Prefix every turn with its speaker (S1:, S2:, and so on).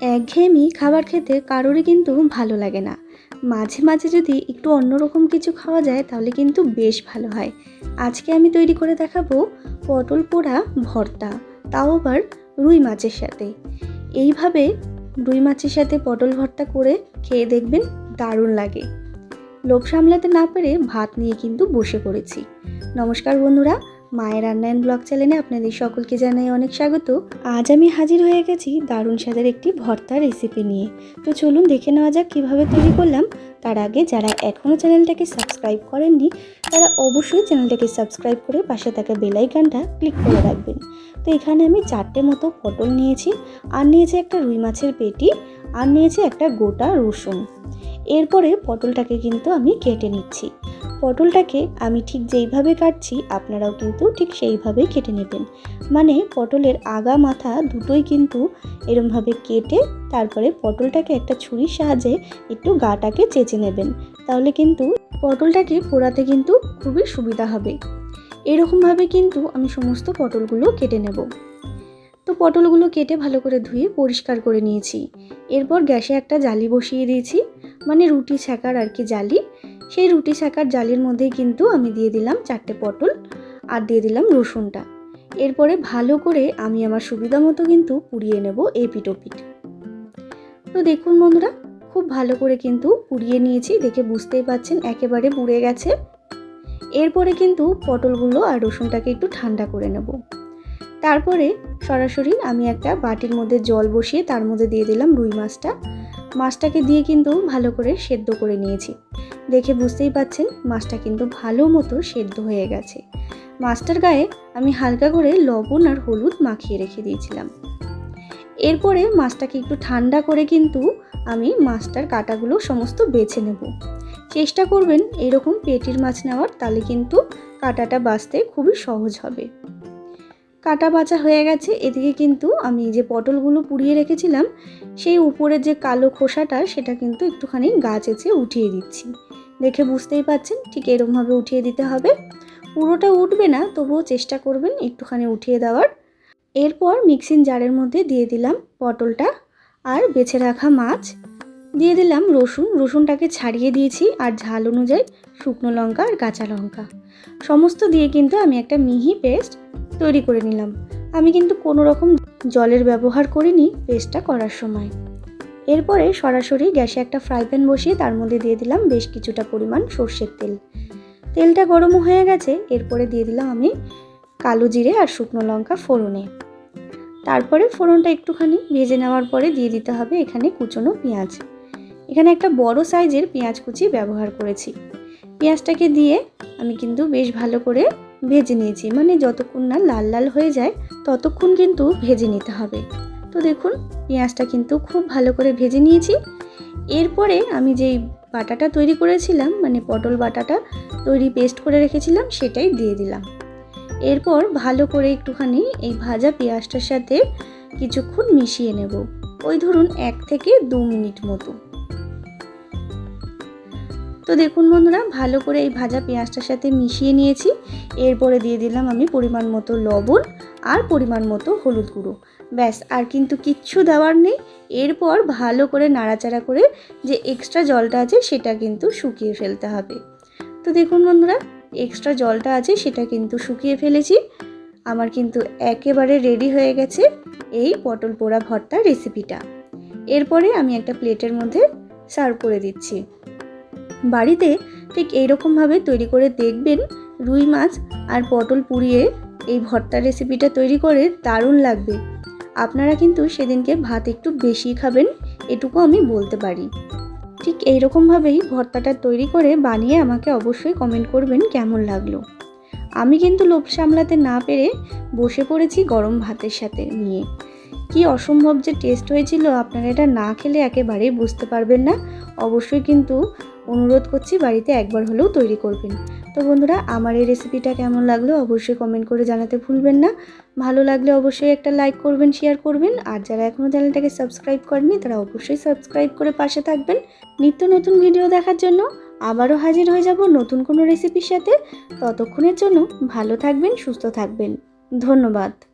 S1: একঘেয়েমি খাবার খেতে কারোরই কিন্তু ভালো লাগে না। মাঝে মাঝে যদি একটু অন্যরকম কিছু খাওয়া যায়, তাহলে কিন্তু বেশ ভালো হয়। আজকে আমি তৈরি করে দেখাবো পটল পোড়া ভর্তা, তাও আবার রুই মাছের সাথে। এইভাবে রুই মাছের সাথে পটল ভর্তা করে খেয়ে দেখবেন দারুণ লাগে। লোভ সামলাতে না পেরে ভাত নিয়ে কিন্তু বসে পড়েছি। নমস্কার বন্ধুরা মায়ের রান্নায়ন ব্লগ চ্যানেলে আপনাদের সকলকে জানাই অনেক স্বাগত। আজ আমি হাজির হয়ে গেছি দারুণ স্বাদের একটি ভর্তা রেসিপি নিয়ে। তো চলুন দেখে নেওয়া যাক কীভাবে তৈরি করলাম। তার আগে যারা এখনও চ্যানেলটাকে সাবস্ক্রাইব করেননি, তারা অবশ্যই চ্যানেলটাকে সাবস্ক্রাইব করে পাশে থাকা বেলাইকানটা ক্লিক করে রাখবেন। তো এখানে আমি চারটে মতো পটল নিয়েছি, আর নিয়েছি একটা রুই মাছের পেটি, আর নিয়েছি একটা গোটা রসুন। এরপরে পটলটাকে কিন্তু আমি কেটে নিচ্ছি। পটলটাকে আমি ঠিক যেইভাবে কাটছি, আপনারাও কিন্তু ঠিক সেইভাবেই কেটে নেবেন। মানে পটলের আগা মাথা দুটোই কিন্তু এরমভাবে কেটে তারপরে পটলটাকে একটা ছুরির সাহায্যে একটু গাটাকে চেঁচে নেবেন। তাহলে কিন্তু পটলটাকে পোড়াতে কিন্তু খুবই সুবিধা হবে। এরকমভাবে কিন্তু আমি সমস্ত পটলগুলো কেটে নেব। তো পটলগুলো কেটে ভালো করে ধুয়ে পরিষ্কার করে নিয়েছি। এরপর গ্যাসে একটা জালি বসিয়ে দিয়েছি। মানে রুটি ছাকার আর কি জালি। সেই রুটি ছাকার জালির মধ্যেই কিন্তু আমি দিয়ে দিলাম চারটে পটল আর দিয়ে দিলাম রসুনটা। এরপরে ভালো করে আমি আমার সুবিধা মতো কিন্তু পুড়িয়ে নেব এপিট ওপিট তো দেখুন বন্ধুরা, খুব ভালো করে কিন্তু পুড়িয়ে নিয়েছি, দেখে বুঝতেই পাচ্ছেন একেবারে পুড়ে গেছে। এরপরে কিন্তু পটলগুলো আর রসুনটাকে একটু ঠান্ডা করে নেব। তারপরে সরাসরি আমি একটা বাটির মধ্যে জল বসিয়ে তার মধ্যে দিয়ে দিলাম রুই মাছটা। মাছটাকে দিয়ে কিন্তু ভালো করে সেদ্ধ করে নিয়েছি। দেখে বুঝতেই পাচ্ছেন মাছটা কিন্তু ভালো মতো সেদ্ধ হয়ে গেছে। মাছটার গায়ে আমি হালকা করে লবণ আর হলুদ মাখিয়ে রেখে দিয়েছিলাম। এরপরে মাছটাকে একটু ঠান্ডা করে কিন্তু আমি মাছটার কাটাগুলো সমস্ত বেছে নেব। চেষ্টা করবেন এরকম পেটির মাছ নেওয়ার, তাহলে কিন্তু কাটাটা বাছতে খুবই সহজ হবে। কাটা বাছা হয়ে গেছে, এদিকে কিন্তু আমি যে পটলগুলো পুড়িয়ে রেখেছিলাম, সেই উপরের যে কালো খোসাটা, সেটা কিন্তু একটুখানি গা চেঁচে উঠিয়ে দিচ্ছি। দেখে বুঝতেই পাচ্ছেন, ঠিক এরমভাবে উঠিয়ে দিতে হবে। পুরোটা উঠবে না, তবুও চেষ্টা করবেন একটুখানি উঠিয়ে দেওয়ার। এরপর মিক্সিং জারের মধ্যে দিয়ে দিলাম পটলটা আর বেছে রাখা মাছ। দিয়ে দিলাম রসুন, রসুনটাকে ছাড়িয়ে দিয়েছি আর ঝাল অনুযায়ী শুকনো লঙ্কা আর কাঁচা লঙ্কা। সমস্ত দিয়ে কিন্তু আমি একটা মিহি পেস্ট তৈরি করে নিলাম। আমি কিন্তু কোনো রকম জলের ব্যবহার করিনি পেস্টটা করার সময়। এরপরে সরাসরি গ্যাসে একটা ফ্রাই প্যান বসিয়ে তার মধ্যে দিয়ে দিলাম বেশ কিছুটা পরিমাণ সর্ষের তেল। তেলটা গরম হয়ে গেছে, এরপরে দিয়ে দিলাম আমি কালো জিরে আর শুকনো লঙ্কা ফোড়নে। তারপরে ফোড়নটা একটুখানি ভেজে নেওয়ার পরে দিয়ে দিতে হবে এখানে কুচনো পেঁয়াজ। এখানে একটা বড় সাইজের পেঁয়াজ কুচি ব্যবহার করেছি। পেঁয়াজটাকে দিয়ে আমি কিন্তু বেশ ভালো করে ভেজে নিয়েছি। মানে যতক্ষণ না লাল লাল হয়ে যায়, ততক্ষণ কিন্তু ভেজে নিতে হবে। তো দেখুন, পেঁয়াজটা কিন্তু খুব ভালো করে ভেজে নিয়েছি। এরপরে আমি যেই বাটাটা তৈরি করেছিলাম মানে পটল বাটাটা তৈরি পেস্ট করে রেখেছিলাম, সেটাই দিয়ে দিলাম। এরপর ভালো করে একটুখানি এই ভাজা পেঁয়াজটার সাথে কিছুক্ষণ মিশিয়ে নেব। ওই ধরুন এক থেকে দু মিনিট মতো। তো দেখুন বন্ধুরা, ভালো করে এই ভাজা পেঁয়াজটার সাথে মিশিয়ে নিয়েছি। এরপরে দিয়ে দিলাম আমি পরিমাণ মতো লবণ আর পরিমাণ মতো হলুদ গুঁড়ো। ব্যাস, আর কিন্তু কিচ্ছু দেওয়ার নেই। এরপর ভালো করে নাড়াচাড়া করে যে এক্সট্রা জলটা আছে সেটা কিন্তু শুকিয়ে ফেলতে হবে। তো দেখুন বন্ধুরা এক্সট্রা জলটা আছে সেটা কিন্তু শুকিয়ে ফেলেছি। আমার কিন্তু একেবারে রেডি হয়ে গেছে এই পটল পোড়া ভর্তা রেসিপিটা এরপরে আমি একটা প্লেটের মধ্যে সার্ভ করে দিচ্ছি। বাড়িতে ঠিক এইরকমভাবে তৈরি করে দেখবেন রুই মাছ আর পটল পুড়িয়ে এই ভর্তা রেসিপিটা তৈরি করে দারুণ লাগবে। আপনারা কিন্তু সেদিনকে ভাত একটু বেশি খাবেন, এটুকু আমি বলতে পারি। ঠিক এইরকমভাবেই ভর্তাটা তৈরি করে বানিয়ে আমাকে অবশ্যই কমেন্ট করবেন কেমন লাগল। আমি কিন্তু লোভ সামলাতে না পেরে বসে পড়েছি গরম ভাতের সাথে নিয়ে। কি অসম্ভব যে টেস্ট হয়েছিল, আপনারা এটা না খেলে একেবারেই বুঝতে পারবেন না। অবশ্যই কিন্তু অনুরোধ করছি বাড়িতে একবার হলেও তৈরি করবেন। তো বন্ধুরা, আমার এই রেসিপিটা কেমন লাগল অবশ্যই কমেন্ট করে জানাতে ভুলবেন না। ভালো লাগলে অবশ্যই একটা লাইক করবেন শেয়ার করবেন। আর যারা এখনও চ্যানেলটাকে সাবস্ক্রাইব করেনি তারা অবশ্যই সাবস্ক্রাইব করে পাশে থাকবেন। নিত্য নতুন ভিডিও দেখার জন্য আবারও হাজির হয়ে যাব নতুন কোনো রেসিপির সাথে। ততক্ষণের জন্য ভালো থাকবেন, সুস্থ থাকবেন। ধন্যবাদ।